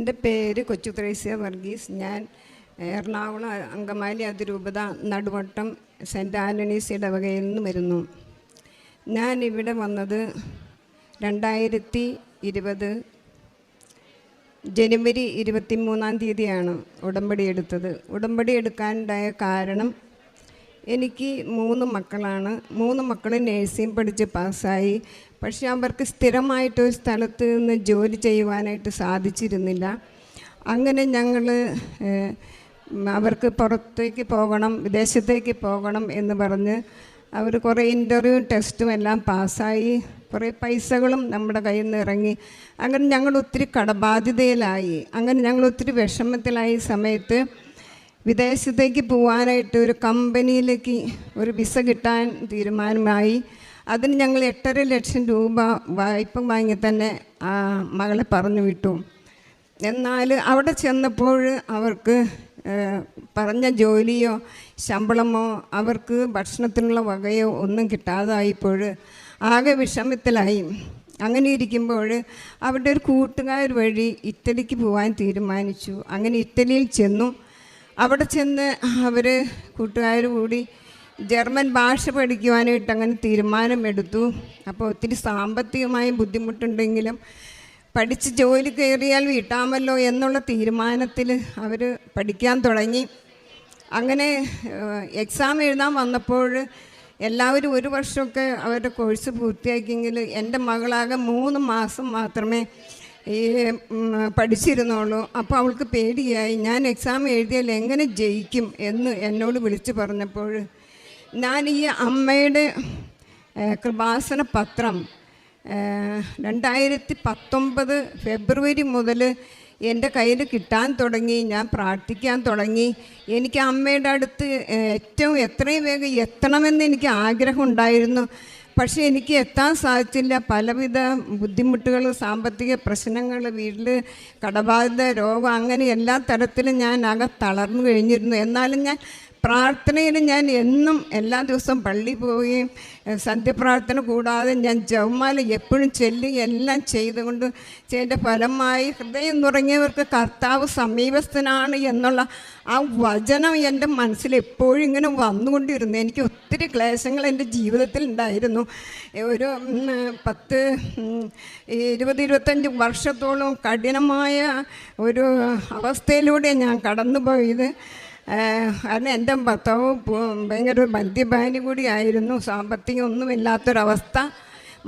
എന്റെ പേര് കൊച്ചു ത്രേസ്യ വർഗീസ്. ഞാൻ എറണാകുളം അങ്കമാലി അതിരൂപത നടുവട്ടം സെന്റ് ആന്റണീസ് ഇടവകയിൽ നിന്ന് വരുന്നു. ഞാൻ ഇവിടെ വന്നത് രണ്ടായിരത്തി ഇരുപത് ജനുവരി ഇരുപത്തി മൂന്നാം തീയതിയാണ് ഉടമ്പടി എടുത്തത്. ഉടമ്പടി എടുക്കാനുണ്ടായ കാരണം എനിക്ക് മൂന്ന് മക്കളാണ്. മൂന്ന് മക്കൾ നേഴ്സിംഗ് പഠിച്ച് പാസ്സായി. പക്ഷേ അവർക്ക് സ്ഥിരമായിട്ട് ഒരു സ്ഥലത്ത് നിന്ന് ജോലി ചെയ്യുവാനായിട്ട് സാധിച്ചിരുന്നില്ല. അങ്ങനെ ഞങ്ങൾ അവർക്ക് പുറത്തേക്ക് പോകണം വിദേശത്തേക്ക് പോകണം എന്ന് പറഞ്ഞ് അവർ കുറേ ഇന്റർവ്യൂ ടെസ്റ്റും എല്ലാം പാസ്സായി. കുറേ പൈസകളും നമ്മുടെ കയ്യിൽ നിന്ന് ഇറങ്ങി. അങ്ങനെ ഞങ്ങൾ ഒത്തിരി കടബാധ്യതയിലായി. അങ്ങനെ ഞങ്ങൾ ഒത്തിരി വിഷമത്തിലായ സമയത്ത് വിദേശത്തേക്ക് പോകാനായിട്ട് ഒരു കമ്പനിയിലേക്ക് ഒരു വിസ കിട്ടാൻ തീരുമാനമായി. അതിന് ഞങ്ങൾ എട്ടര ലക്ഷം രൂപ വായ്പ വാങ്ങി തന്നെ ആ മകളെ പറഞ്ഞു വിട്ടു. എന്നാൽ അവിടെ ചെന്നപ്പോൾ അവർക്ക് പറഞ്ഞ ജോലിയോ ശമ്പളമോ അവർക്ക് ഭക്ഷണത്തിനുള്ള വകയോ ഒന്നും കിട്ടാതായപ്പോൾ ആകെ വിഷമത്തിലായി. അങ്ങനെ ഇരിക്കുമ്പോൾ അവരുടെ ഒരു കൂട്ടുകാർ വഴി ഇറ്റലിക്ക് പോകാൻ തീരുമാനിച്ചു. അങ്ങനെ ഇറ്റലിയിൽ ചെന്നു. അവിടെ ചെന്ന് അവർ കൂട്ടുകാർ കൂടി ജർമ്മൻ ഭാഷ പഠിക്കുവാനായിട്ട് അങ്ങനെ തീരുമാനമെടുത്തു. അപ്പോൾ ഒത്തിരി സാമ്പത്തികമായി ബുദ്ധിമുട്ടുണ്ടെങ്കിലും പഠിച്ച് ജോലി കയറിയാൽ വീട്ടാമല്ലോ എന്നുള്ള തീരുമാനത്തിൽ അവർ പഠിക്കാൻ തുടങ്ങി. അങ്ങനെ എക്സാം എഴുതാൻ വന്നപ്പോൾ എല്ലാവരും ഒരു വർഷമൊക്കെ അവരുടെ കോഴ്സ് പൂർത്തിയാക്കിയെങ്കിൽ എന്റെ മകളാകെ മൂന്ന് മാസം മാത്രമേ ഈ പഠിച്ചിരുന്നുള്ളൂ അപ്പോൾ അവൾക്ക് പേടിയായി. ഞാൻ എക്സാം എഴുതിയാൽ എങ്ങനെ ജയിക്കും എന്ന് എന്നോട് വിളിച്ചു പറഞ്ഞപ്പോൾ ഞാൻ ഈ അമ്മയുടെ കൃപാസന പത്രം രണ്ടായിരത്തി പത്തൊമ്പത് ഫെബ്രുവരി മുതൽ എന്റെ കയ്യിൽ കിട്ടാൻ തുടങ്ങി. ഞാൻ പ്രാർത്ഥിക്കാൻ തുടങ്ങി. എനിക്ക് അമ്മയുടെ അടുത്ത് ഏറ്റവും എത്രയും വേഗം എത്തണമെന്ന് എനിക്ക് ആഗ്രഹം ഉണ്ടായിരുന്നു. പക്ഷേ എനിക്ക് എത്താൻ സാധിച്ചില്ല. പലവിധ ബുദ്ധിമുട്ടുകൾ സാമ്പത്തിക പ്രശ്നങ്ങൾ വീട്ടിൽ കടബാധിത രോഗം അങ്ങനെ എല്ലാ തരത്തിലും ഞാൻ ആകെ തളർന്നു കഴിഞ്ഞിരുന്നു. എന്നാലും ഞാൻ പ്രാർത്ഥനയിൽ ഞാൻ എന്നും എല്ലാ ദിവസവും പള്ളി പോവുകയും സന്ധ്യപ്രാർത്ഥന കൂടാതെ ഞാൻ ജവമാല എപ്പോഴും ചെല്ലുകയും എല്ലാം ചെയ്തുകൊണ്ട് ചെയ്ത ഫലമായി ഹൃദയം നുറങ്ങിയവർക്ക് കർത്താവ് സമീപസ്ഥനാണ് എന്നുള്ള ആ വചനം എന്റെ മനസ്സിൽ എപ്പോഴും ഇങ്ങനെ വന്നുകൊണ്ടിരുന്നു. എനിക്ക് ഒത്തിരി ക്ലേശങ്ങൾ എന്റെ ജീവിതത്തിൽ ഉണ്ടായിരുന്നു. ഒരു പത്ത് ഇരുപത് ഇരുപത്തഞ്ച് വർഷത്തോളം കഠിനമായ ഒരു അവസ്ഥയിലൂടെ ഞാൻ കടന്നുപോയത്. കാരണം എന്റെ ഭർത്താവ് ഭയങ്കര മദ്യപാനി കൂടിയായിരുന്നു സാമ്പത്തികം ഒന്നുമില്ലാത്തൊരവസ്ഥ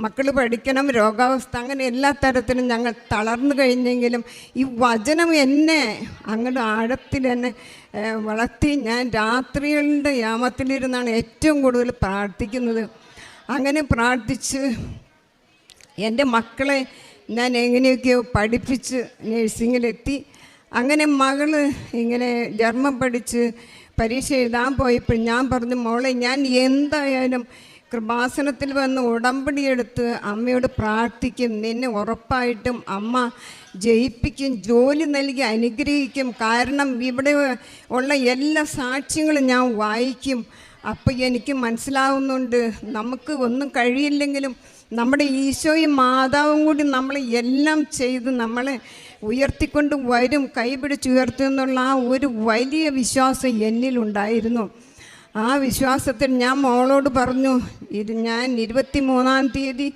മക്കൾ പഠിക്കണം രോഗാവസ്ഥ അങ്ങനെ എല്ലാ തരത്തിലും ഞങ്ങൾ തളർന്നു കഴിഞ്ഞെങ്കിലും ഈ വചനം എന്നെ അങ്ങോട്ട് ആഴത്തിൽ എന്നെ വളർത്തി. ഞാൻ രാത്രികളുടെ യാമത്തിലിരുന്നാണ് ഏറ്റവും കൂടുതൽ പ്രാർത്ഥിക്കുന്നത്. അങ്ങനെ പ്രാർത്ഥിച്ച് എന്റെ മക്കളെ ഞാൻ എങ്ങനെയൊക്കെയോ പഠിപ്പിച്ച് നഴ്സിങ്ങിലെത്തി. അങ്ങനെ മകൾ ഇങ്ങനെ ജർമ്മം പഠിച്ച് പരീക്ഷ എഴുതാൻ പോയപ്പോൾ ഞാൻ പറഞ്ഞു മോളെ ഞാൻ എന്തായാലും കൃപാസനത്തിൽ വന്ന് ഉടമ്പടിയെടുത്ത് അമ്മയോട് പ്രാർത്ഥിക്കും. നിന്നെ ഉറപ്പായിട്ടും അമ്മ ജയിപ്പിക്കും ജോലി നൽകി അനുഗ്രഹിക്കും. കാരണം ഇവിടെ ഉള്ള എല്ലാ സാക്ഷ്യങ്ങളും ഞാൻ വായിക്കും. അപ്പോൾ എനിക്ക് മനസ്സിലാവുന്നുണ്ട് നമുക്ക് ഒന്നും കഴിയില്ലെങ്കിലും നമ്മുടെ ഈശോയും മാതാവും കൂടി നമ്മളെ എല്ലാം ചെയ്ത് നമ്മളെ ഉയർത്തിക്കൊണ്ട് വരും കൈപിടിച്ച് ഉയർത്തും എന്നുള്ള ആ ഒരു വലിയ വിശ്വാസം എന്നിലുണ്ടായിരുന്നു. ആ വിശ്വാസത്തിൽ ഞാൻ മോളോട് പറഞ്ഞു ഇത് ഞാൻ ഇരുപത്തി മൂന്നാം തീയതി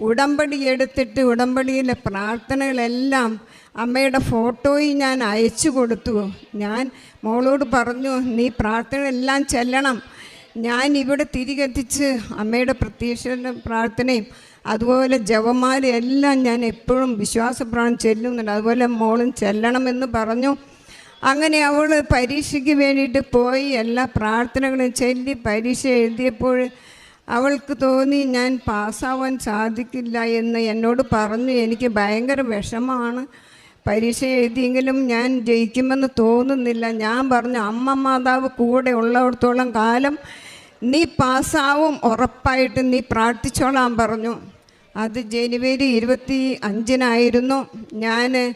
ഉടമ്പടി എടുത്തിട്ട് ഉടമ്പടിയിലെ പ്രാർത്ഥനകളെല്ലാം അമ്മയുടെ ഫോട്ടോയും ഞാൻ അയച്ചു കൊടുത്തു. ഞാൻ മോളോട് പറഞ്ഞു നീ പ്രാർത്ഥനകളെല്ലാം ചെല്ലണം. ഞാൻ ഇവിടെ തിരികെത്തിച്ച് അമ്മയുടെ പ്രത്യക്ഷ പ്രാർത്ഥനയും അതുപോലെ ജപമാല എല്ലാം ഞാൻ എപ്പോഴും വിശ്വാസപ്രാണം ചെല്ലുന്നുണ്ട്. അതുപോലെ മോളും ചെല്ലണമെന്ന് പറഞ്ഞു. അങ്ങനെ അവൾ പരീക്ഷയ്ക്ക് വേണ്ടിയിട്ട് പോയി. എല്ലാ പ്രാർത്ഥനകളും ചൊല്ലി പരീക്ഷ എഴുതിയപ്പോൾ അവൾക്ക് തോന്നി ഞാൻ പാസ്സാവാൻ സാധിക്കില്ല എന്ന് എന്നോട് പറഞ്ഞു. എനിക്ക് ഭയങ്കര വിഷമമാണ് പരീക്ഷ എഴുതിയെങ്കിലും ഞാൻ ജയിക്കുമെന്ന് തോന്നുന്നില്ല. ഞാൻ പറഞ്ഞു അമ്മ മാതാവ് കൂടെ ഉള്ളിടത്തോളം കാലം നീ പാസ്സാവും. ഉറപ്പായിട്ട് നീ പ്രാർത്ഥിച്ചോളാൻ പറഞ്ഞു. അത് ജനുവരി ഇരുപത്തി അഞ്ചിനായിരുന്നു. ഞാൻ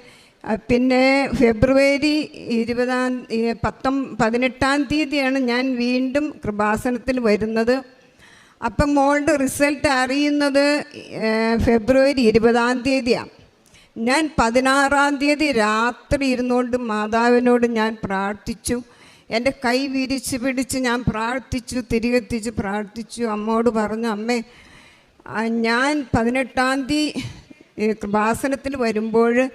പിന്നെ ഫെബ്രുവരി ഇരുപതാം പത്തൊ പതിനെട്ടാം തീയതിയാണ് ഞാൻ വീണ്ടും കൃപാസനത്തിൽ വരുന്നത്. അപ്പം മോളുടെ റിസൾട്ട് അറിയുന്നത് ഫെബ്രുവരി ഇരുപതാം തീയതിയാണ് ഞാൻ പതിനാറാം തീയതി രാത്രി ഇരുന്നുകൊണ്ട് മാതാവിനോട് ഞാൻ പ്രാർത്ഥിച്ചു. എന്റെ കൈ വിരിച്ച് പിടിച്ച് ഞാൻ പ്രാർത്ഥിച്ചു തിരികെത്തിച്ച് പ്രാർത്ഥിച്ചു. അമ്മോട് പറഞ്ഞു അമ്മേ ഞാൻ പതിനെട്ടാം തീയതി കൃപാസനത്തിൽ വരുമ്പോൾ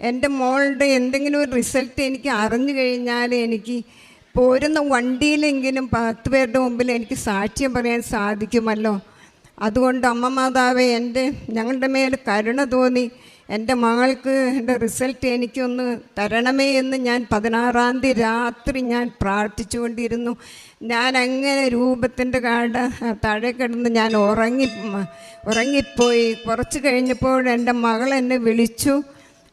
എന്റെ മോളുടെ എന്തെങ്കിലും ഒരു റിസൾട്ട് എനിക്ക് അറിഞ്ഞു കഴിഞ്ഞാൽ എനിക്ക് പോരുന്ന വണ്ടിയിലെങ്കിലും പത്ത് പേരുടെ മുമ്പിൽ എനിക്ക് സാക്ഷ്യം പറയാൻ സാധിക്കുമല്ലോ. അതുകൊണ്ട് അമ്മ മാതാവ് എന്റെ ഞങ്ങളുടെ മേൽ കരുണ തോന്നി. എന്റെ മകൾക്ക് എന്റെ റിസൾട്ട് എനിക്കൊന്ന് തരണമേ എന്ന് ഞാൻ പതിനാറാം തീയതി രാത്രി ഞാൻ പ്രാർത്ഥിച്ചുകൊണ്ടിരുന്നു. ഞാൻ അങ്ങനെ രൂപത്തിന്റെ കാട് താഴെ കിടന്ന് ഞാൻ ഉറങ്ങി ഉറങ്ങിപ്പോയി. കുറച്ച് കഴിഞ്ഞപ്പോൾ എന്റെ മകൾ എന്നെ വിളിച്ചു.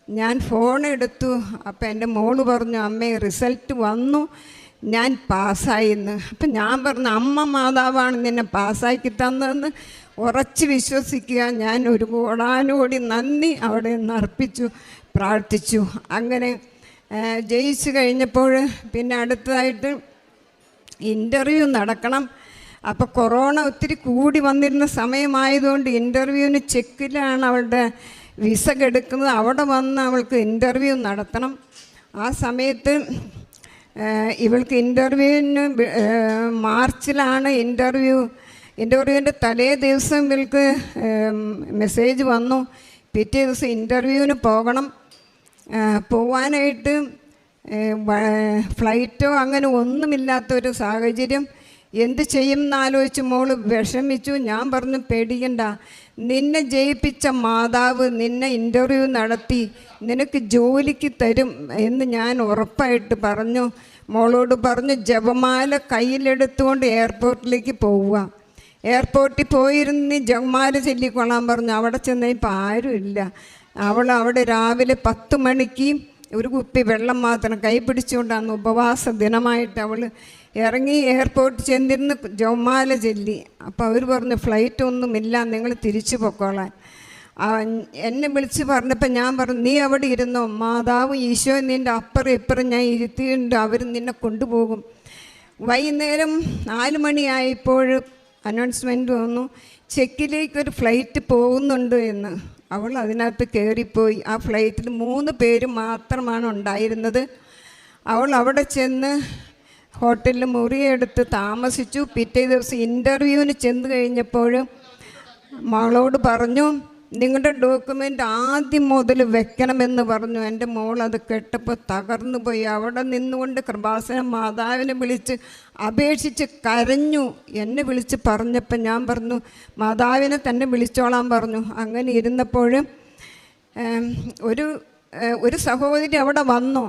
ഞാൻ ഫോൺ എടുത്തു. അപ്പം എന്റെ മോൾ പറഞ്ഞു അമ്മേ റിസൾട്ട് വന്നു. ഞാൻ പാസ്സായിന്ന് അപ്പം ഞാൻ പറഞ്ഞു അമ്മ മാതാവാണ് നിന്നെ പാസ്സാക്കി തന്നതെന്ന്. ഉറച്ച് വിശ്വസിക്കുക. ഞാൻ ഒരു കോടാനോടി നന്ദി അവിടെ നിന്ന് അർപ്പിച്ചു പ്രാർത്ഥിച്ചു. അങ്ങനെ ജയിച്ച് കഴിഞ്ഞപ്പോൾ പിന്നെ അടുത്തതായിട്ട് ഇന്റർവ്യൂ നടക്കണം. അപ്പോൾ കൊറോണ ഒത്തിരി കൂടി വന്നിരുന്ന സമയമായതുകൊണ്ട് ഇന്റർവ്യൂവിന് ചെക്കിലാണ് അവളുടെ വിസ കെടുക്കുന്നത്. അവിടെ വന്ന് അവൾക്ക് ഇന്റർവ്യൂ നടത്തണം. ആ സമയത്ത് ഇവൾക്ക് ഇന്റർവ്യൂവിന് മാർച്ചിലാണ് ഇന്റർവ്യൂ ഇന്റർവ്യൂവിന്റെ തലേ ദിവസം ഇവൾക്ക് മെസ്സേജ് വന്നു. പിറ്റേ ദിവസം ഇന്റർവ്യൂവിന് പോകണം. പോവാനായിട്ട് ഫ്ലൈറ്റോ അങ്ങനെ ഒന്നുമില്ലാത്തൊരു സാഹചര്യം. എന്ത് ചെയ്യും എന്നാലോചിച്ച് മോൾ വിഷമിച്ചു. ഞാൻ പറഞ്ഞു പേടിക്കണ്ട. നിന്നെ ജയിപ്പിച്ച മാതാവ് നിന്നെ ഇന്റർവ്യൂ നടത്തി നിനക്ക് ജോലിക്ക് തരും എന്ന് ഞാൻ ഉറപ്പായിട്ട് പറഞ്ഞു. മോളോട് പറഞ്ഞു ജപമാല കയ്യിലെടുത്തുകൊണ്ട് എയർപോർട്ടിലേക്ക് പോവുക. എയർപോർട്ടിൽ പോയിരുന്ന് ജപമാല ചൊല്ലിക്കൊള്ളാൻ പറഞ്ഞു. അവിടെ ചെന്നപ്പോൾ ആരുമില്ല അവൾ അവിടെ രാവിലെ പത്ത് മണിക്ക് ഒരു കുപ്പി വെള്ളം മാത്രം കൈ പിടിച്ചുകൊണ്ടാണ് ഉപവാസ ദിനമായിട്ട് അവൾ ഇറങ്ങി എയർപോർട്ടിൽ ചെന്നിരുന്ന് ജൗമാല ചൊല്ലി. അപ്പോൾ അവർ പറഞ്ഞു ഫ്ലൈറ്റ് ഒന്നുമില്ല നിങ്ങൾ തിരിച്ചു പൊക്കോളാൻ. എന്നെ വിളിച്ച് പറഞ്ഞപ്പോൾ ഞാൻ പറഞ്ഞു നീ അവിടെ ഇരുന്നോ? മാതാവും ഈശോ നിന്റെ അപ്പുറം ഇപ്പുറം ഞാൻ ഇരുത്തിയിട്ടുണ്ട്. അവർ നിന്നെ കൊണ്ടുപോകും. വൈകുന്നേരം നാല് മണിയായപ്പോൾ അനൗൺസ്മെന്റ് വന്നു. ചെക്കിലേക്ക് ഒരു ഫ്ലൈറ്റ് പോകുന്നുണ്ട് എന്ന്. അവൾ അതിനകത്ത് കയറിപ്പോയി ആ ഫ്ലൈറ്റിൽ മൂന്ന് പേര് മാത്രമാണ് ഉണ്ടായിരുന്നത്. അവൾ അവിടെ ചെന്ന് ഹോട്ടലിൽ മുറിയെടുത്ത് താമസിച്ചു. പിറ്റേ ദിവസം ഇന്റർവ്യൂവിന് ചെന്ന് കഴിഞ്ഞപ്പോൾ മകളോട് പറഞ്ഞു നിങ്ങളുടെ ഡോക്യുമെന്റ് ആദ്യം മുതൽ വെക്കണമെന്ന് പറഞ്ഞു. എന്റെ മോൾ അത് കേട്ടപ്പോൾ തകർന്നു പോയി. അവിടെ നിന്നുകൊണ്ട് കൃപാസന മാതാവിനെ വിളിച്ച് അപേക്ഷിച്ച് കരഞ്ഞു. എന്നെ വിളിച്ച് പറഞ്ഞപ്പോൾ ഞാൻ പറഞ്ഞു മാതാവിനെ തന്നെ വിളിച്ചോളാൻ പറഞ്ഞു. അങ്ങനെ ഇരുന്നപ്പോഴും ഒരു ഒരു സഹോദരി അവിടെ വന്നു.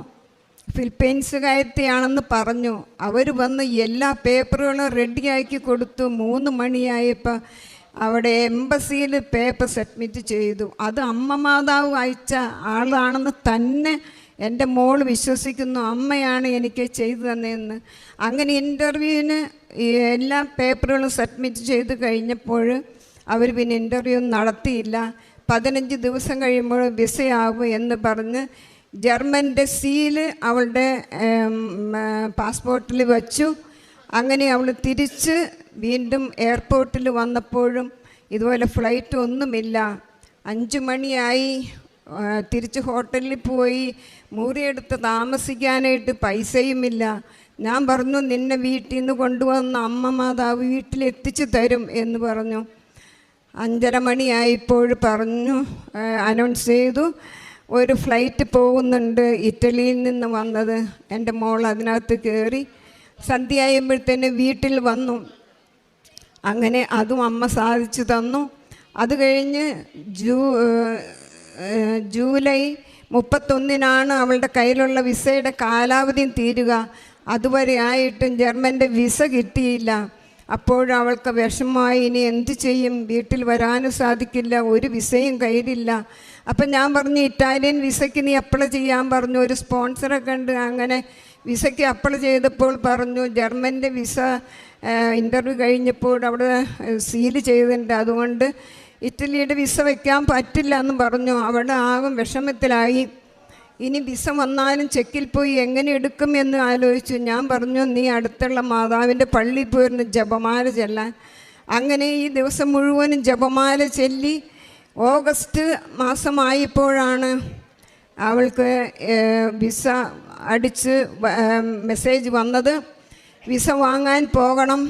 ഫിലിപ്പൈൻസുകാരത്തെയാണെന്ന് പറഞ്ഞു. അവർ വന്ന് എല്ലാ പേപ്പറുകളും റെഡിയാക്കി കൊടുത്തു. മൂന്ന് മണിയായപ്പോൾ അവിടെ എംബസിയിൽ പേപ്പർ സബ്മിറ്റ് ചെയ്തു. അത് അമ്മ മാതാവ് അയച്ച ആളാണെന്ന് തന്നെ എന്റെ മോൾ വിശ്വസിക്കുന്നു. അമ്മയാണ് എനിക്ക് ചെയ്തു തന്നതെന്ന്. അങ്ങനെ ഇന്റർവ്യൂവിന് എല്ലാ പേപ്പറുകളും സബ്മിറ്റ് ചെയ്ത് കഴിഞ്ഞപ്പോൾ അവർ പിന്നെ ഇന്റർവ്യൂ നടത്തിയില്ല. പതിനഞ്ച് ദിവസം കഴിയുമ്പോൾ വിസയാവും എന്ന് പറഞ്ഞ് ജർമ്മന്റെ സീൽ അവളുടെ പാസ്പോർട്ടിൽ വച്ചു. അങ്ങനെ അവൾ തിരിച്ച് വീണ്ടും എയർപോർട്ടിൽ വന്നപ്പോഴും ഇതുപോലെ ഫ്ലൈറ്റ് ഒന്നുമില്ല. അഞ്ച് മണിയായി. തിരിച്ച് ഹോട്ടലിൽ പോയി. മുറിയെടുത്ത് താമസിക്കാനായിട്ട് പൈസയുമില്ല. ഞാൻ പറഞ്ഞു നിന്നെ വീട്ടിൽ നിന്ന് കൊണ്ടുവന്ന അമ്മ മാതാവ് വീട്ടിലെത്തിച്ചു തരും എന്ന് പറഞ്ഞു. അഞ്ചര മണിയായപ്പോൾ പറഞ്ഞു അനൗൺസ് ചെയ്തു. ഒരു ഫ്ലൈറ്റ് പോകുന്നുണ്ട് ഇറ്റലിയിൽ നിന്ന് വന്നത്. എന്റെ മോൾ അതിനകത്ത് കയറി സന്ധ്യയായപ്പോഴത്തേന് വീട്ടിൽ വന്നു. അങ്ങനെ അതും അമ്മ സാധിച്ചു തന്നു. അത് കഴിഞ്ഞ് ജൂ ജൂലൈ മുപ്പത്തൊന്നിനാണ് അവളുടെ കയ്യിലുള്ള വിസയുടെ കാലാവധി തീരുക. അതുവരെ ആയിട്ടും ജർമ്മന്റെ വിസ കിട്ടിയില്ല. അപ്പോഴവൾക്ക് വിഷമമായി ഇനി എന്തു ചെയ്യും? വീട്ടിൽ വരാനും സാധിക്കില്ല. ഒരു വിസയും കയ്യിലില്ല. അപ്പം ഞാൻ പറഞ്ഞു ഇറ്റാലിയൻ വിസയ്ക്ക് നീ അപ്ലൈ ചെയ്യാൻ പറഞ്ഞു. ഒരു സ്പോൺസറെ കണ്ട് അങ്ങനെ വിസയ്ക്ക് അപ്ലൈ ചെയ്തപ്പോൾ പറഞ്ഞു ജർമ്മന്റെ വിസ ഇന്റർവ്യൂ കഴിഞ്ഞപ്പോൾ അവിടെ സീൽ ചെയ്തിട്ടുണ്ട്. അതുകൊണ്ട് ഇറ്റലിയുടെ വിസ വയ്ക്കാൻ പറ്റില്ല എന്ന് പറഞ്ഞു. അവിടെ ആകും വിഷമത്തിലായി. ഇനി വിസ വന്നാലും ചെക്കിൽ പോയി എങ്ങനെ എടുക്കും എന്ന് ആലോചിച്ചു. ഞാൻ പറഞ്ഞു നീ അടുത്തുള്ള മാതാവിന്റെ പള്ളിയിൽ പോയിരുന്നു ജപമാല ചെല്ലാൻ. അങ്ങനെ ഈ ദിവസം മുഴുവനും ജപമാല ചൊല്ലി ഓഗസ്റ്റ് മാസമായപ്പോഴാണ് അവൾക്ക് വിസ അടിച്ച് മെസ്സേജ് വന്നത്. വിസ വാങ്ങാൻ പോകണം.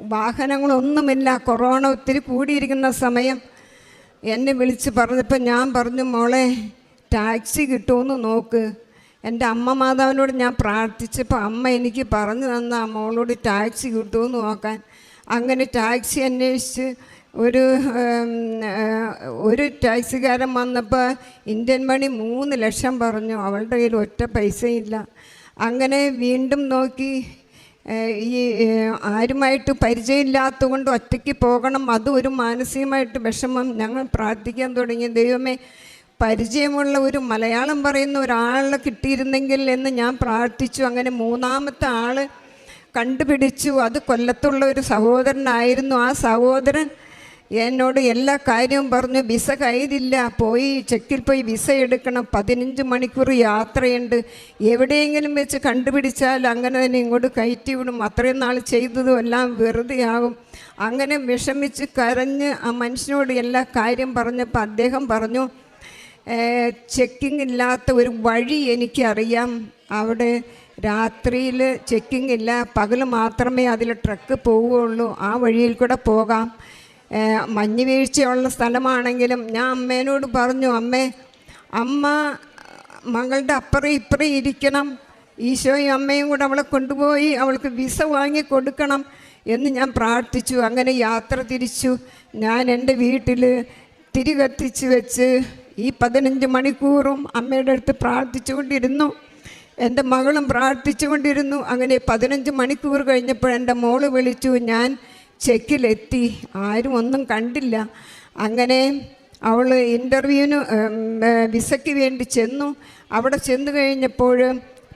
വാഹനങ്ങളൊന്നുമില്ല. കൊറോണ ഒത്തിരി കൂടിയിരിക്കുന്ന സമയം. എന്നെ വിളിച്ച് പറഞ്ഞപ്പോൾ ഞാൻ പറഞ്ഞു മോളെ ടാക്സി കിട്ടുമെന്ന് നോക്ക്. എന്റെ അമ്മ മാതാവിനോട് ഞാൻ പ്രാർത്ഥിച്ചപ്പോൾ അമ്മ എനിക്ക് പറഞ്ഞു തന്ന മോളോട് ടാക്സി കിട്ടുമെന്ന് നോക്കാൻ. അങ്ങനെ ടാക്സി അന്വേഷിച്ച് ഒരു ഒരു ടാക്സിക്കാരൻ വന്നപ്പോൾ ഇന്ത്യൻ മണി മൂന്ന് ലക്ഷം പറഞ്ഞു അവളുടെ കയ്യിൽ ഒറ്റ പൈസയില്ല അങ്ങനെ വീണ്ടും നോക്കി ഈ ആരുമായിട്ട് പരിചയമില്ലാത്തത് കൊണ്ട് ഒറ്റയ്ക്ക് പോകണം അതും ഒരു മാനസികമായിട്ട് വിഷമം. ഞങ്ങൾ പ്രാർത്ഥിക്കാൻ തുടങ്ങി ദൈവമേ പരിചയമുള്ള ഒരു മലയാളം പറയുന്ന ഒരാളെ കിട്ടിയിരുന്നെങ്കിൽ എന്ന് ഞാൻ പ്രാർത്ഥിച്ചു. അങ്ങനെ മൂന്നാമത്തെ ആൾ കണ്ടുപിടിച്ചു. അത് കൊല്ലത്തുള്ള ഒരു സഹോദരനായിരുന്നു. ആ സഹോദരൻ എന്നോട് എല്ലാ കാര്യവും പറഞ്ഞു വിസ കയ്യിലില്ല പോയി ചെക്കിൽ പോയി വിസ എടുക്കണം പതിനഞ്ച് മണിക്കൂർ യാത്രയുണ്ട്. എവിടെയെങ്കിലും വെച്ച് കണ്ടുപിടിച്ചാൽ അങ്ങനെ തന്നെ ഇങ്ങോട്ട് കയറ്റി വിടും. അത്രയും നാൾ ചെയ്തതും എല്ലാം വെറുതെയാകും അങ്ങനെ വിഷമിച്ച് കരഞ്ഞ് ആ മനുഷ്യനോട് എല്ലാ കാര്യം പറഞ്ഞപ്പോൾ അദ്ദേഹം പറഞ്ഞു ചെക്കിംഗ് ഇല്ലാത്ത ഒരു വഴി എനിക്കറിയാം. അവിടെ രാത്രിയിൽ ചെക്കിംഗ് ഇല്ല. പകൽ മാത്രമേ അതിൽ ട്രക്ക് പോവുകയുള്ളൂ. ആ വഴിയിൽ കൂടെ പോകാം. മഞ്ഞ് വീഴ്ചയുള്ള സ്ഥലമാണെങ്കിലും ഞാൻ അമ്മേനോട് പറഞ്ഞു അമ്മേ അമ്മ മകളുടെ അപ്പുറം ഇപ്പുറം ഇരിക്കണം. ഈശോയും അമ്മയും കൂടെ അവളെ കൊണ്ടുപോയി അവൾക്ക് വിസ വാങ്ങി കൊടുക്കണം എന്ന് ഞാൻ പ്രാർത്ഥിച്ചു. അങ്ങനെ യാത്ര തിരിച്ചു. ഞാൻ എന്റെ വീട്ടിൽ തിരി കത്തിച്ച് വെച്ച് ഈ പതിനഞ്ച് മണിക്കൂറും അമ്മയുടെ അടുത്ത് പ്രാർത്ഥിച്ചുകൊണ്ടിരുന്നു. എന്റെ മകളും പ്രാർത്ഥിച്ചുകൊണ്ടിരുന്നു. അങ്ങനെ പതിനഞ്ച് മണിക്കൂർ കഴിഞ്ഞപ്പോൾ എന്റെ മോൾ വിളിച്ചു. ഞാൻ ചെക്കിലെത്തി. ആരും ഒന്നും കണ്ടില്ല. അങ്ങനെ അവൾ ഇന്റർവ്യൂവിന് വിസയ്ക്ക് വേണ്ടി ചെന്നു. അവിടെ ചെന്നു കഴിഞ്ഞപ്പോൾ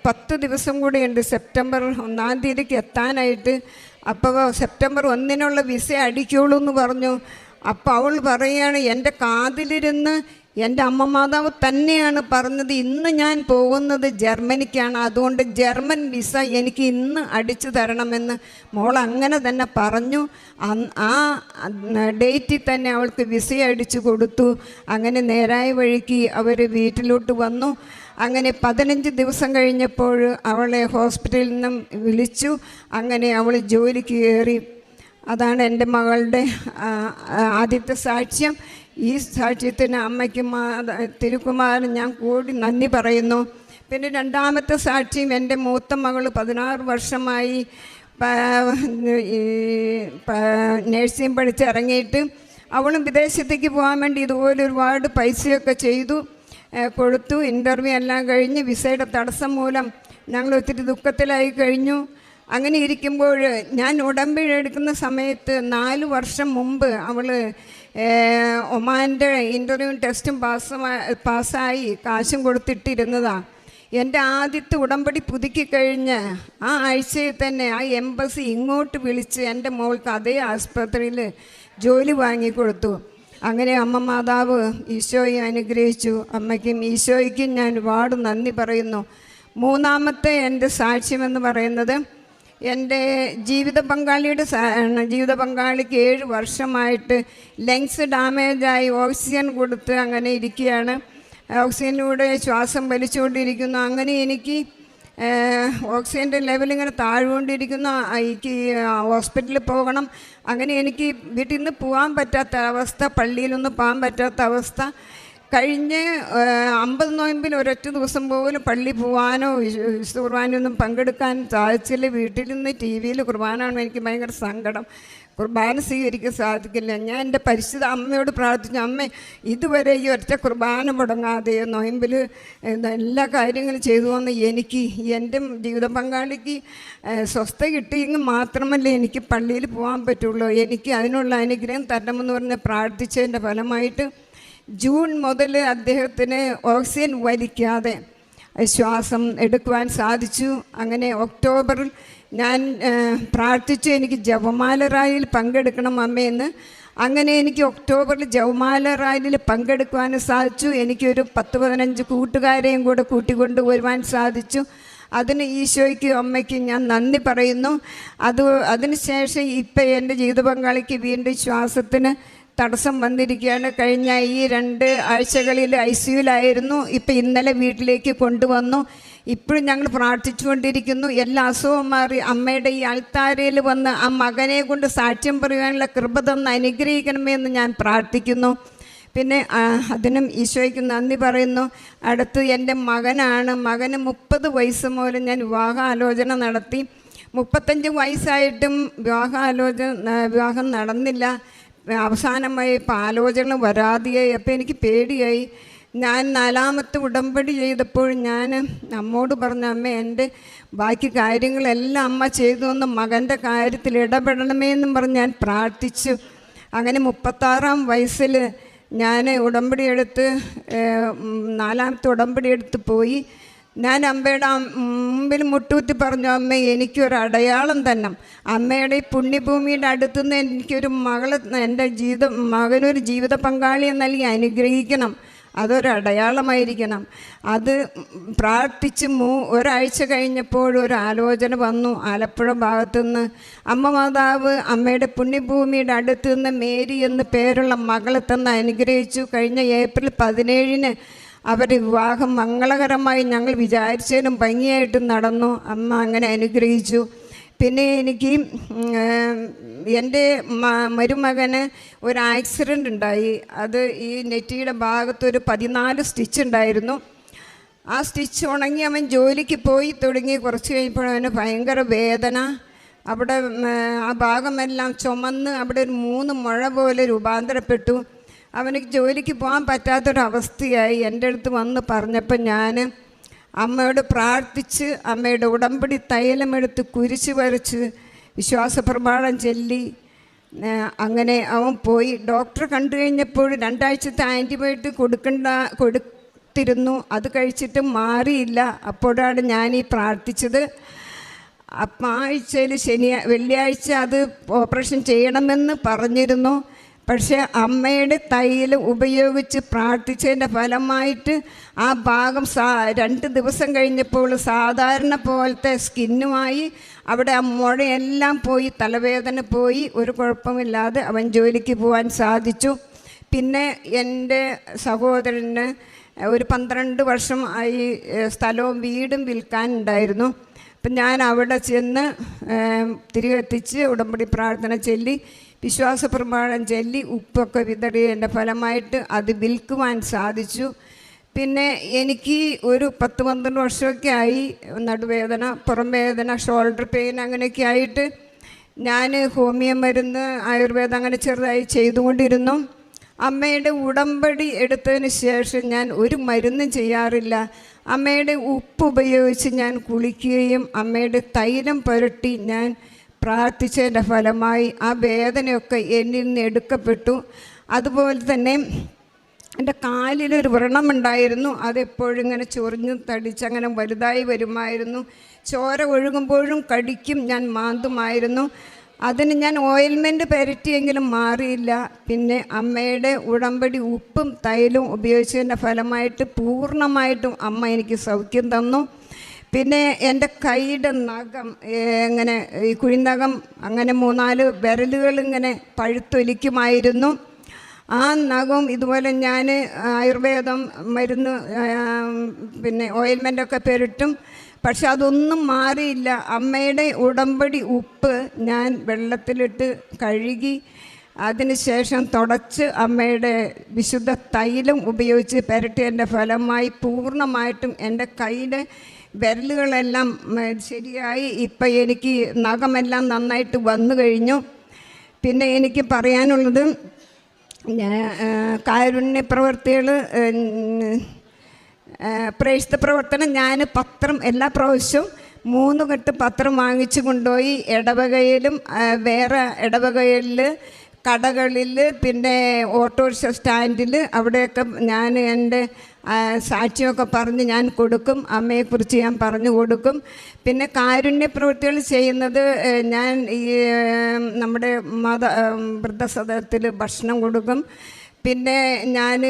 പത്ത് ദിവസം കൂടെയുണ്ട് സെപ്റ്റംബർ ഒന്നാം തീയതിക്ക് എത്താനായിട്ട്. അപ്പോൾ സെപ്റ്റംബർ ഒന്നിനുള്ള വിസ അടിക്കുള്ളൂ എന്ന് പറഞ്ഞു. അപ്പോൾ അവൾ പറയുകയാണ് എന്റെ കാതിലിരുന്ന് എന്റെ അമ്മ മാതാവ് തന്നെയാണ് പറഞ്ഞത് ഇന്ന് ഞാൻ പോകുന്നത് ജർമ്മനിക്കാണ്. അതുകൊണ്ട് ജർമ്മൻ വിസ എനിക്ക് ഇന്ന് അടിച്ചു തരണമെന്ന്. മോൾ അങ്ങനെ തന്നെ പറഞ്ഞു. ആ ഡേറ്റിൽ തന്നെ അവൾക്ക് വിസ അടിച്ചു കൊടുത്തു. അങ്ങനെ നേരായ വഴിക്ക് അവർ വീട്ടിലോട്ട് വന്നു. അങ്ങനെ പതിനഞ്ച് ദിവസം കഴിഞ്ഞപ്പോൾ അവളെ ഹോസ്പിറ്റലിൽ നിന്നും വിളിച്ചു. അങ്ങനെ അവൾ ജോലിക്ക് കയറി. അതാണ് എന്റെ മകളുടെ ആദ്യത്തെ സാക്ഷ്യം. ഈ സാക്ഷ്യത്തിന് അമ്മയ്ക്കും തിരുക്കുമാരൻ ഞാൻ കൂടി നന്ദി പറയുന്നു. പിന്നെ രണ്ടാമത്തെ സാക്ഷ്യം എന്റെ മൂത്ത മകൾ പതിനാറ് വർഷമായി നേഴ്സിംഗ് ഈ പഠിച്ച് ഇറങ്ങിയിട്ട് അവളും വിദേശത്തേക്ക് പോകാൻ വേണ്ടി ഇതുപോലെ ഒരുപാട് പൈസയൊക്കെ ചെയ്തു കൊടുത്തു. ഇന്റർവ്യൂ എല്ലാം കഴിഞ്ഞ് വിസയുടെ തടസ്സം മൂലം ഞങ്ങൾ ഒത്തിരി ദുഃഖത്തിലായി കഴിഞ്ഞു. അങ്ങനെ ഇരിക്കുമ്പോൾ ഞാൻ ഉടമ്പടി എടുക്കുന്ന സമയത്ത് നാല് വർഷം മുമ്പ് അവൾ ഒമാന്റെ ഇന്റർവ്യൂ ടെസ്റ്റും പാസ് പാസ്സായി കാശും കൊടുത്തിട്ടിരുന്നതാണ് എന്റെ ആദ്യത്തെ ഉടമ്പടി പുതുക്കി കഴിഞ്ഞ് ആ ആഴ്ചയിൽ തന്നെ ആ എംബസി ഇങ്ങോട്ട് വിളിച്ച് എന്റെ മോൾക്ക് അതേ ആസ്പത്രിയിൽ ജോലി വാങ്ങിക്കൊടുത്തു അങ്ങനെ അമ്മ മാതാവ് ഈശോയെ അനുഗ്രഹിച്ചു. അമ്മയ്ക്കും ഈശോയ്ക്കും ഞാൻ ഒരുപാട് നന്ദി പറയുന്നു. മൂന്നാമത്തെ എന്റെ സാക്ഷ്യമെന്ന് പറയുന്നത് എന്റെ ജീവിത പങ്കാളിയുടെ ജീവിത പങ്കാളിക്ക് ഏഴ് വർഷമായിട്ട് ലങ്സ് ഡാമേജായി ഓക്സിജൻ കൊടുത്ത് അങ്ങനെ ഇരിക്കുകയാണ്. ഓക്സിജനിലൂടെ ശ്വാസം വലിച്ചുകൊണ്ടിരിക്കുന്നു. അങ്ങനെ എനിക്ക് ഓക്സിജന്റെ ലെവൽ ഇങ്ങനെ എനിക്ക് ഹോസ്പിറ്റലിൽ പോകണം. അങ്ങനെ എനിക്ക് വീട്ടിൽ നിന്ന് പോകാൻ പറ്റാത്ത അവസ്ഥ പള്ളിയിലൊന്നും പോകാൻ പറ്റാത്ത അവസ്ഥ. കഴിഞ്ഞ് അമ്പത് നോയമ്പിൽ ഒരൊറ്റ ദിവസം പോലും പള്ളി പോകാനോ വിശു- വിശുദ്ധ കുർബാനയൊന്നും പങ്കെടുക്കാൻ സാധിച്ചില്ല. വീട്ടിലിരുന്ന് ടി വിയിൽ കുർബാനാണ് എനിക്ക് ഭയങ്കര സങ്കടം. കുർബാന സ്വീകരിക്കാൻ സാധിക്കില്ല. ഞാൻ എന്റെ പരിശുദ്ധ അമ്മയോട് പ്രാർത്ഥിച്ചു അമ്മ ഇതുവരെ ഈ ഒറ്റ കുർബാന മുടങ്ങാതെ നൊയമ്പിൽ എല്ലാ കാര്യങ്ങളും ചെയ്തു വന്ന് എനിക്ക് എന്റെ ജീവിത പങ്കാളിക്ക് സ്വസ്ഥ കിട്ടിയെങ്കിൽ മാത്രമല്ല എനിക്ക് പള്ളിയിൽ പോകാൻ പറ്റുള്ളൂ. എനിക്ക് അതിനുള്ള അനുഗ്രഹം തരണമെന്ന് പറഞ്ഞ് പ്രാർത്ഥിച്ചതിന്റെ ഫലമായിട്ട് ജൂൺ മുതൽ അദ്ദേഹത്തിന് ഓക്സിജൻ വലിക്കാതെ ശ്വാസം എടുക്കുവാൻ സാധിച്ചു. അങ്ങനെ ഒക്ടോബറിൽ ഞാൻ പ്രാർത്ഥിച്ചു എനിക്ക് ജവമാല റായിൽ പങ്കെടുക്കണം അമ്മയെന്ന് അങ്ങനെ എനിക്ക് ഒക്ടോബറിൽ ജവമാല റാലിയിൽ പങ്കെടുക്കുവാനും സാധിച്ചു. എനിക്കൊരു പത്ത് പതിനഞ്ച് കൂട്ടുകാരെയും കൂടെ കൂട്ടിക്കൊണ്ട് വരുവാൻ സാധിച്ചു. അതിന് ഈശോയ്ക്ക് അമ്മയ്ക്ക് ഞാൻ നന്ദി പറയുന്നു. അത് അതിനുശേഷം ഇപ്പം എന്റെ ജീവിത പങ്കാളിക്ക് വീണ്ടും ശ്വാസത്തിന് തടസ്സം വന്നിരിക്കുകയാണ്. കഴിഞ്ഞ ഈ രണ്ട് ആഴ്ചകളിൽ ഐ സിയുലായിരുന്നു ഇപ്പം ഇന്നലെ വീട്ടിലേക്ക് കൊണ്ടുവന്നു. ഇപ്പോഴും ഞങ്ങൾ പ്രാർത്ഥിച്ചുകൊണ്ടിരിക്കുന്നു. എല്ലാ അസുഖവും മാറി അമ്മയുടെ ഈ അൾത്താരയിൽ വന്ന് ആ മകനെ കൊണ്ട് സാക്ഷ്യം പറയുവാനുള്ള കൃപ തന്ന് അനുഗ്രഹിക്കണമേ എന്ന് ഞാൻ പ്രാർത്ഥിക്കുന്നു. പിന്നെ അതിനും ഈശോയ്ക്ക് നന്ദി പറയുന്നു. അടുത്ത് എന്റെ മകനാണ്. മകന് മുപ്പത് വയസ്സ് മുതൽ ഞാൻ വിവാഹാലോചന നടത്തി. മുപ്പത്തഞ്ച് വയസ്സായിട്ടും വിവാഹാലോചന വിവാഹം നടന്നില്ല. അവസാനമായി ആലോചന വരാതെയായി. അപ്പോൾ എനിക്ക് പേടിയായി. ഞാൻ നാലാമത്തെ ഉടമ്പടി ചെയ്തപ്പോൾ ഞാൻ അമ്മോട് പറഞ്ഞ അമ്മ എന്റെ ബാക്കി കാര്യങ്ങളെല്ലാം അമ്മ ചെയ്തു തന്ന മകന്റെ കാര്യത്തിൽ ഇടപെടണമേ എന്നും പറഞ്ഞ് ഞാൻ പ്രാർത്ഥിച്ചു. അങ്ങനെ മുപ്പത്താറാം വയസ്സിൽ ഞാൻ ഉടമ്പടി എടുത്ത് നാലാമത്തെ ഉടമ്പടി എടുത്ത് പോയി. ഞാൻ അമ്മയുടെ മുമ്പിൽ മുട്ടൂത്തി പറഞ്ഞു അമ്മ എനിക്കൊരു അടയാളം തന്നെ അമ്മയുടെ ഈ പുണ്യഭൂമിയുടെ അടുത്തുനിന്ന് എനിക്കൊരു മകൾ എന്റെ ജീവിത മകനൊരു ജീവിത പങ്കാളിയെ നൽകി അനുഗ്രഹിക്കണം. അതൊരു അടയാളമായിരിക്കണം. അത് പ്രാർത്ഥിച്ച് മൂ ഒരാഴ്ച കഴിഞ്ഞപ്പോൾ ഒരു ആലോചന വന്നു. ആലപ്പുഴ ഭാഗത്തുനിന്ന് അമ്മ മാതാവ് അമ്മയുടെ പുണ്യഭൂമിയുടെ അടുത്ത് നിന്ന് മേരി എന്ന് പേരുള്ള മകളെ തന്ന് അനുഗ്രഹിച്ചു. കഴിഞ്ഞ ഏപ്രിൽ പതിനേഴിന് അവരുടെ വിവാഹം മംഗളകരമായി ഞങ്ങൾ വിചാരിച്ചതിനും ഭംഗിയായിട്ട് നടന്നു. അമ്മ അങ്ങനെ അനുഗ്രഹിച്ചു. പിന്നെ എനിക്ക് എന്റെ മരുമകന് ഒരു ആക്സിഡന്റ് ഉണ്ടായി. അത് ഈ നെറ്റിയുടെ ഭാഗത്തൊരു പതിനാല് സ്റ്റിച്ച് ഉണ്ടായിരുന്നു. ആ സ്റ്റിച്ച് ഉണങ്ങി അവൻ ജോലിക്ക് പോയി തുടങ്ങി. കുറച്ച് കഴിഞ്ഞപ്പോൾ അവന് ഭയങ്കര വേദന. അവിടെ ആ ഭാഗമെല്ലാം ചുമന്ന് അവിടെ ഒരു മൂന്ന് മുഴ പോലെ രൂപാന്തരപ്പെട്ടു. അവന് ജോലിക്ക് പോകാൻ പറ്റാത്തൊരവസ്ഥയായി എന്റെ അടുത്ത് വന്ന് പറഞ്ഞപ്പോൾ ഞാൻ അമ്മയോട് പ്രാർത്ഥിച്ച് അമ്മയുടെ ഉടമ്പടി തൈലമെടുത്ത് കുരിശ് വരച്ച് വിശ്വാസപ്രമാണം ചൊല്ലി. ചെല്ലി അങ്ങനെ അവൻ പോയി. ഡോക്ടർ കണ്ടു കഴിഞ്ഞപ്പോൾ രണ്ടാഴ്ചത്തെ ആന്റിബയോട്ടിക് കൊടുക്കണ്ട കൊടുത്തിരുന്നു. അത് കഴിച്ചിട്ട് മാറിയില്ല. അപ്പോഴാണ് ഞാൻ ഈ പ്രാർത്ഥിച്ചത്. അപ്പം ആഴ്ചയിൽ ശനിയാ വെള്ളിയാഴ്ച അത് ഓപ്പറേഷൻ ചെയ്യണമെന്ന് പറഞ്ഞിരുന്നു. പക്ഷേ അമ്മയുടെ തയ്യൽ ഉപയോഗിച്ച് പ്രാർത്ഥിച്ചതിന്റെ ഫലമായിട്ട് ആ ഭാഗം സാ രണ്ട് ദിവസം കഴിഞ്ഞപ്പോൾ സാധാരണ പോലത്തെ സ്കിന്നുമായി അവിടെ ആ മുഴയെല്ലാം പോയി തലവേദന പോയി ഒരു കുഴപ്പമില്ലാതെ അവൻ ജോലിക്ക് പോകാൻ സാധിച്ചു. പിന്നെ എന്റെ സഹോദരന് ഒരു പന്ത്രണ്ട് വർഷം ആയി സ്ഥലവും വീടും വിൽക്കാനുണ്ടായിരുന്നു. അപ്പം ഞാൻ അവിടെ ചെന്ന് തിരികെത്തിച്ച് ഉടമ്പടി പ്രാർത്ഥന ചൊല്ലി. വിശ്വാസ പ്രമാണം ചൊല്ലി ഉപ്പൊക്കെ വിതറിയതിന്റെ ഫലമായിട്ട് അത് വിൽക്കുവാൻ സാധിച്ചു. പിന്നെ എനിക്ക് ഒരു പത്ത് പന്ത്രണ്ട് വർഷമൊക്കെ ആയി. നടുവേദന പുറം വേദന ഷോൾഡർ പെയിൻ അങ്ങനെയൊക്കെ ആയിട്ട് ഞാൻ ഹോമിയോ മരുന്ന് ആയുർവേദം അങ്ങനെ ചെറുതായി ചെയ്തുകൊണ്ടിരുന്നു. അമ്മയുടെ ഉടമ്പടി എടുത്തതിന് ശേഷം ഞാൻ ഒരു മരുന്നും ചെയ്യാറില്ല. അമ്മയുടെ ഉപ്പ് ഉപയോഗിച്ച് ഞാൻ കുളിക്കുകയും അമ്മയുടെ തൈലം പുരട്ടി ഞാൻ പ്രാർത്ഥിച്ചതിന്റെ ഫലമായി ആ വേദനയൊക്കെ എന്നിൽ നിന്ന് എടുക്കപ്പെട്ടു. അതുപോലെ തന്നെ എന്റെ കാലിലൊരു വ്രണമുണ്ടായിരുന്നു. അതെപ്പോഴും ഇങ്ങനെ ചൊറിഞ്ഞ് തടിച്ച് അങ്ങനെ വലുതായി വരുമായിരുന്നു. ചോര ഒഴുകുമ്പോഴും കടിക്കും ഞാൻ മാന്തുമായിരുന്നു. അതിന് ഞാൻ ഓയിൽമെന്റ് പുരട്ടിയെങ്കിലും മാറിയില്ല. പിന്നെ അമ്മയുടെ ഉടമ്പടി ഉപ്പും തൈലും ഉപയോഗിച്ചതിന്റെ ഫലമായിട്ട് പൂർണമായിട്ടും അമ്മ എനിക്ക് സൗഖ്യം തന്നു. പിന്നെ എന്റെ കൈയുടെ നഖം ഇങ്ങനെ ഈ കുഴിനഖം അങ്ങനെ മൂന്നാൽ വിരലുകൾ ഇങ്ങനെ പഴുത്തൊലിക്കുമായിരുന്നു. ആ നഖം ഇതുപോലെ ഞാൻ ആയുർവേദം മരുന്ന് പിന്നെ ഓയിൽമെന്റൊക്കെ പെരട്ടും പക്ഷെ അതൊന്നും മാറിയില്ല. അമ്മയുടെ ഉടമ്പടി ഉപ്പ് ഞാൻ വെള്ളത്തിലിട്ട് കഴുകി അതിനുശേഷം തുടച്ച് അമ്മയുടെ വിശുദ്ധ തൈലം ഉപയോഗിച്ച് പുരട്ടിയതിന്റെ ഫലമായി പൂർണമായിട്ടും എന്റെ കയ്യിലെ വിരലുകളെല്ലാം ശരിയായി. ഇപ്പം എനിക്ക് നഖമെല്ലാം നന്നായിട്ട് വന്നു കഴിഞ്ഞു. പിന്നെ എനിക്ക് പറയാനുള്ളത് കാരുണ്യ പ്രവർത്തികൾ പ്രേക്ഷിത പ്രവർത്തനം ഞാൻ പത്രം എല്ലാ പ്രാവശ്യവും മൂന്ന് കെട്ട് പത്രം വാങ്ങിച്ചു കൊണ്ടുപോയി. ഇടവകയിലും വേറെ ഇടവകയിൽ കടകളിൽ പിന്നെ ഓട്ടോറിക്ഷ സ്റ്റാൻഡിൽ അവിടെയൊക്കെ ഞാൻ എന്റെ സാക്ഷ്യമൊക്കെ പറഞ്ഞ് ഞാൻ കൊടുക്കും. അമ്മയെക്കുറിച്ച് ഞാൻ പറഞ്ഞു കൊടുക്കും. പിന്നെ കാരുണ്യ പ്രവൃത്തികൾ ചെയ്യുന്നത് ഞാൻ ഈ നമ്മുടെ മത വൃദ്ധസദനത്തിൽ ഭക്ഷണം കൊടുക്കും. പിന്നെ ഞാൻ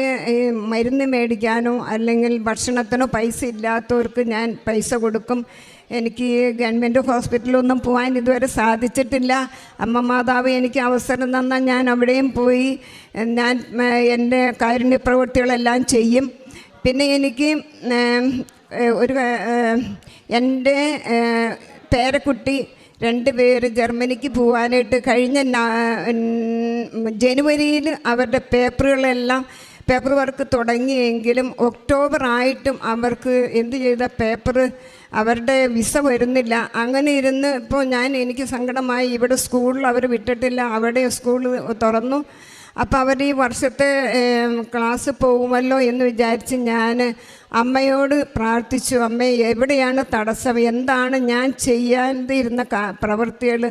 മരുന്ന് മേടിക്കാനോ അല്ലെങ്കിൽ ഭക്ഷണത്തിനോ പൈസ ഇല്ലാത്തവർക്ക് ഞാൻ പൈസ കൊടുക്കും. എനിക്ക് ഗവൺമെന്റ് ഹോസ്പിറ്റലൊന്നും പോകാൻ ഇതുവരെ സാധിച്ചിട്ടില്ല. അമ്മ മാതാവ് എനിക്ക് അവസരം തന്നാൽ ഞാൻ അവിടെയും പോയി. ഞാൻ എന്റെ കാരുണ്യ പ്രവൃത്തികളെല്ലാം ചെയ്യും. പിന്നെ എനിക്ക് ഒരു എന്റെ പേരക്കുട്ടി രണ്ട് പേര് ജർമ്മനിക്ക് പോകാനായിട്ട് കഴിഞ്ഞ ജനുവരിയിൽ അവരുടെ പേപ്പറുകളെല്ലാം പേപ്പർ വർക്ക് തുടങ്ങിയെങ്കിലും ഒക്ടോബർ ആയിട്ടും അവർക്ക് എന്ത് ചെയ്ത പേപ്പർ അവരുടെ വിസ വരുന്നില്ല. അങ്ങനെ ഇരുന്ന് ഇപ്പോൾ ഞാൻ എനിക്ക് സങ്കടമായി. ഇവിടെ സ്കൂളിൽ അവർ വിട്ടിട്ടില്ല. അവിടെ സ്കൂൾ തുറന്നു. അപ്പോൾ അവർ ഈ വർഷത്തെ ക്ലാസ് പോകുമല്ലോ എന്ന് വിചാരിച്ച് ഞാൻ അമ്മയോട് പ്രാർത്ഥിച്ചു. അമ്മ എവിടെയാണ് തടസ്സം? എന്താണ് ഞാൻ ചെയ്യാതിരുന്ന പ്രവൃത്തികൾ?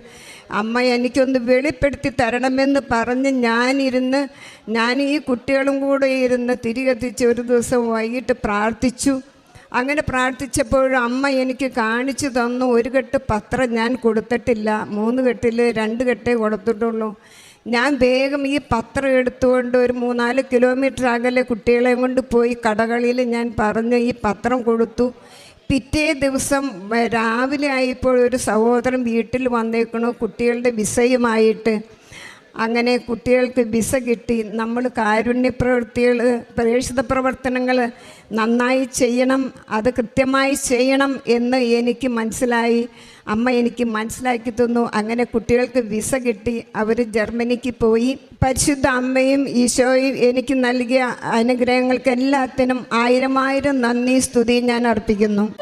അമ്മ എനിക്കൊന്ന് വെളിപ്പെടുത്തി തരണമെന്ന് പറഞ്ഞ് ഞാനിരുന്ന് ഞാൻ ഈ കുട്ടികളും കൂടെ ഇരുന്ന് തിരികെത്തിച്ച് ഒരു ദിവസം വൈകിട്ട് പ്രാർത്ഥിച്ചു. അങ്ങനെ പ്രാർത്ഥിച്ചപ്പോൾ അമ്മ എനിക്ക് കാണിച്ചു തന്നു. ഒരു കെട്ട് പത്രം ഞാൻ കൊടുത്തിട്ടില്ല. മൂന്ന് കെട്ടിൽ രണ്ട് കെട്ടേ കൊടുത്തിട്ടുള്ളൂ. ഞാൻ വേഗം ഈ പത്രം എടുത്തുകൊണ്ട് ഒരു മൂന്നാൽ കിലോമീറ്റർ അകലെ കുട്ടികളെ കൊണ്ട് പോയി കടകളിൽ ഞാൻ പറഞ്ഞു ഈ പത്രം കൊടുത്തു. പിറ്റേ ദിവസം രാവിലെ ആയപ്പോൾ ഒരു സഹോദരൻ വീട്ടിൽ വന്നേക്കണു. കുട്ടികളുടെ വിസയുമായിട്ട് അങ്ങനെ കുട്ടികൾക്ക് വിസ കിട്ടി. നമ്മൾ കാരുണ്യ പ്രവൃത്തികൾ പ്രേക്ഷിത പ്രവർത്തനങ്ങൾ നന്നായി ചെയ്യണം അത് കൃത്യമായി ചെയ്യണം എന്ന് എനിക്ക് മനസ്സിലായി. അമ്മ എനിക്ക് മനസ്സിലാക്കി തന്നു. അങ്ങനെ കുട്ടികൾക്ക് വിസ കിട്ടി. അവർ ജർമ്മനിക്ക് പോയി. പരിശുദ്ധ അമ്മയും ഈശോയും എനിക്ക് നൽകിയ അനുഗ്രഹങ്ങൾക്ക് എല്ലാത്തിനും ആയിരം ആയിരം നന്ദി സ്തുതി ഞാൻ അർപ്പിക്കുന്നു.